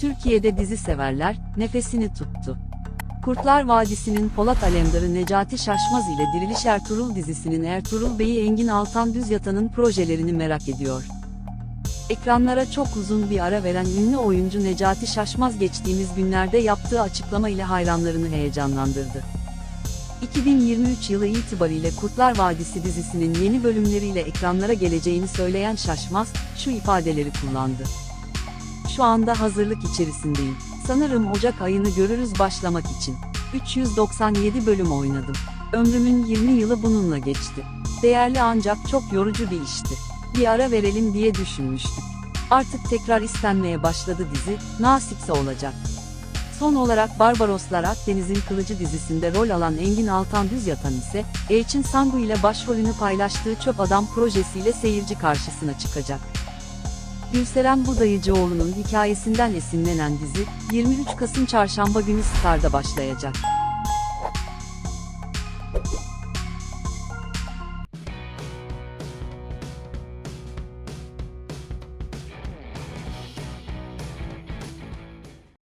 Türkiye'de dizi severler, nefesini tuttu. Kurtlar Vadisi'nin Polat Alemdar'ı Necati Şaşmaz ile Diriliş Ertuğrul dizisinin Ertuğrul Bey'i Engin Altan Düz Yatan'ın projelerini merak ediyor. Ekranlara çok uzun bir ara veren ünlü oyuncu Necati Şaşmaz geçtiğimiz günlerde yaptığı açıklama ile hayranlarını heyecanlandırdı. 2023 yılı itibariyle Kurtlar Vadisi dizisinin yeni bölümleriyle ekranlara geleceğini söyleyen Şaşmaz, şu ifadeleri kullandı. Şu anda hazırlık içerisindeyim. Sanırım Ocak ayını görürüz başlamak için. 397 bölüm oynadım. Ömrümün 20 yılı bununla geçti. Değerli ancak çok yorucu bir işti. Bir ara verelim diye düşünmüştük. Artık tekrar istenmeye başladı dizi, nasipse olacak. Son olarak Barbaroslar Akdeniz'in Kılıcı dizisinde rol alan Engin Altan Yatan ise, Elçin Sangu ile başrolünü paylaştığı Çöp Adam projesiyle seyirci karşısına çıkacak. Gülseren Budayıcıoğlu'nun hikayesinden esinlenen dizi, 23 Kasım Çarşamba günü Star'da başlayacak.